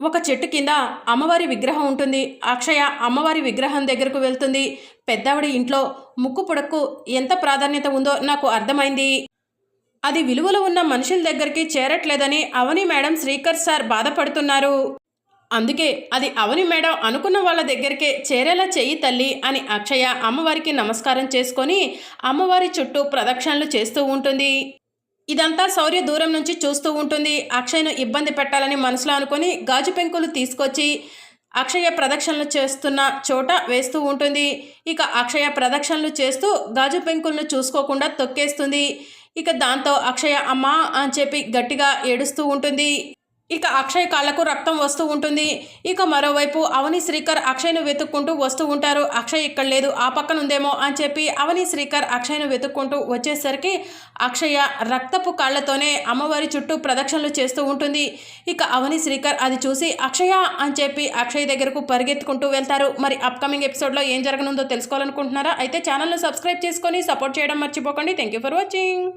ఒక చెట్టు కింద అమ్మవారి విగ్రహం ఉంటుంది. అక్షయ అమ్మవారి విగ్రహం దగ్గరకు వెళ్తుంది. పెద్దావిడ ఇంట్లో ముక్కు పుడక్కు ఎంత ప్రాధాన్యత ఉందో నాకు అర్థమైంది. అది విలువలు ఉన్న మనుషుల దగ్గరికి చేరట్లేదని అవని మేడం శ్రీకర్ సార్ బాధపడుతున్నారు. అందుకే అది అవని మేడం అనుకున్న వాళ్ళ దగ్గరికే చేరేలా చెయ్యి తల్లి అని అక్షయ అమ్మవారికి నమస్కారం చేసుకొని అమ్మవారి చుట్టూ ప్రదక్షిణలు చేస్తూ ఉంటుంది. ఇదంతా శౌర్య దూరం నుంచి చూస్తూ ఉంటుంది. అక్షయ్ను ఇబ్బంది పెట్టాలని మనసులో అనుకొని గాజు పెంకులు తీసుకొచ్చి అక్షయ ప్రదక్షిణలు చేస్తున్న చోట వేస్తూ ఉంటుంది. ఇక అక్షయ ప్రదక్షిణలు చేస్తూ గాజు పెంకులను చూసుకోకుండా తొక్కేస్తుంది. ఇక దాంతో అక్షయ అమ్మా అని చెప్పి గట్టిగా ఏడుస్తూ ఉంటుంది. ఇక అక్షయ్ కాళ్ళకు రక్తం వస్తూ ఉంటుంది. ఇక మరోవైపు అవని శ్రీకర్ అక్షయ్ను వెతుక్కుంటూ వస్తూ ఉంటారు. అక్షయ్ ఇక్కడ లేదు ఆ పక్కన ఉందేమో అని చెప్పి అవని శ్రీకర్ అక్షయ్ను వెతుక్కుంటూ వచ్చేసరికి అక్షయ రక్తపు కాళ్ళతోనే అమ్మవారి చుట్టూ ప్రదక్షిణలు చేస్తూ ఉంటుంది. ఇక అవని శ్రీకర్ అది చూసి అక్షయ అని చెప్పి అక్షయ్ దగ్గరకు పరిగెత్తుకుంటూ వెళ్తారు. మరి అప్కమింగ్ ఎపిసోడ్లో ఏం జరగనుందో తెలుసుకోవాలనుకుంటున్నారా? అయితే ఛానల్ను సబ్స్క్రైబ్ చేసుకొని సపోర్ట్ చేయడం మర్చిపోకండి. Thank you for watching